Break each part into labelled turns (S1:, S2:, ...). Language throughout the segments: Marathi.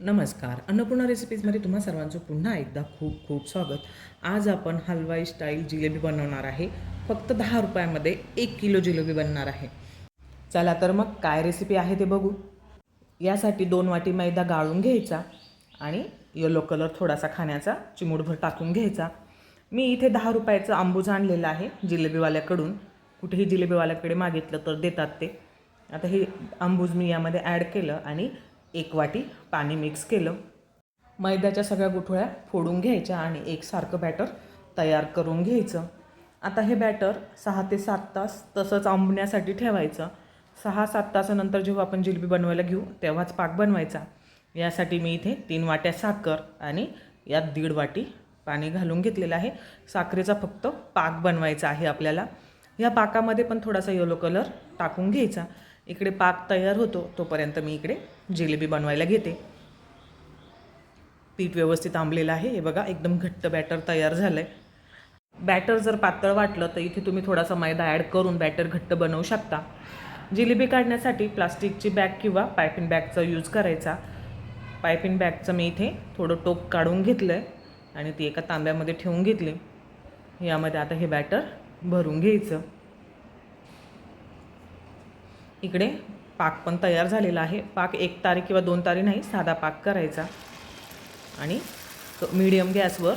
S1: नमस्कार. अन्नपूर्णा रेसिपीजमध्ये तुम्हा सर्वांचं पुन्हा एकदा खूप खूप स्वागत. आज आपण हलवाई स्टाईल जिलेबी बनवणार आहे. फक्त दहा रुपयामध्ये एक किलो जिलेबी बनणार आहे. चला तर मग काय रेसिपी आहे ते बघू. यासाठी दोन वाटी मैदा गाळून घ्यायचा आणि येलो कलर थोडासा खाण्याचा चिमूटभर टाकून घ्यायचा. मी इथे दहा रुपयाचं आंबूज आणलेलं आहे जिलेबीवाल्याकडून. कुठेही जिलेबीवाल्याकडे मागितलं तर देतात ते. आता हे आंबूज मी यामध्ये ॲड केलं आणि एक वाटी पाणी मिक्स केलं. मैद्याच्या सगळ्या गुठळ्या फोडून घ्यायच्या आणि एकसारखं बॅटर तयार करून घ्यायचं. आता हे बॅटर सहा ते सात तास तसंच आंबण्यासाठी ठेवायचं. सहा सात तासानंतर जेव्हा आपण जिलेबी बनवायला घेऊ तेव्हाच पाक बनवायचा. यासाठी मी इथे तीन वाट्या साखर आणि यात दीड वाटी पाणी घालून घेतलेलं आहे. साखरेचा फक्त पाक बनवायचा आहे आपल्याला. या पाकामध्ये पण थोडासा येलो कलर टाकून घ्यायचा. इकडे पाक तयार होतो तोपर्यंत मी इकडे जिलेबी बनवायला घेते. पीठ व्यवस्थित आंबलेलं आहे. हे बघा एकदम घट्ट बॅटर तयार झालं आहे बॅटर जर पातळ वाटलं तर इथे तुम्ही थोडासा मैदा ॲड करून बॅटर घट्ट बनवू शकता. जिलेबी काढण्यासाठी प्लास्टिकची बॅग किंवा पायपिन बॅगचा यूज करायचा. पायपिन बॅगचं मी इथे थोडं टोप काढून घेतलं आहे आणि ती एका तांब्यामध्ये ठेवून घेतली. यामध्ये आता हे बॅटर भरून घ्यायचं. इकडे पाक पण तयार झालेला आहे. पाक एक तारी किंवा दोन तारी नाही साधा पाक करायचा. आणि मीडियम गॅसवर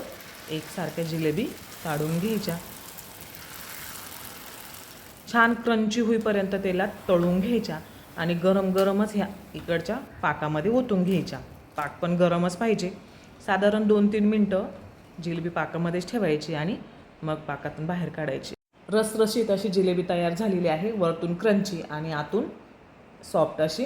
S1: एकसारख्या जिलेबी काढून घ्यायच्या. छान क्रंची होईपर्यंत तेलात तळून घ्यायच्या आणि गरम गरमच ह्या इकडच्या पाकामध्ये ओतून घ्यायच्या. पाक पण गरमच पाहिजे. साधारण दोन तीन मिनटं जिलेबी पाकामध्येच ठेवायची आणि मग पाकातून बाहेर काढायची. रसरशीत अशी जिलेबी तयार झालेली आहे वरतून क्रंची आणि आतून सॉफ्ट अशी.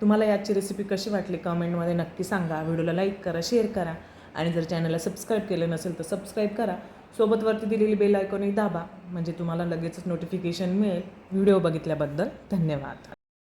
S1: तुम्हाला याची रेसिपी कशी वाटली कमेंटमध्ये नक्की सांगा. व्हिडिओला लाईक करा शेअर करा आणि जर चॅनलला सबस्क्राईब केलं नसेल तर सबस्क्राईब करा. सोबतवरती दिलेली बेल आयकॉनही दाबा म्हणजे तुम्हाला लगेचच नोटिफिकेशन मिळेल. व्हिडिओ बघितल्याबद्दल धन्यवाद.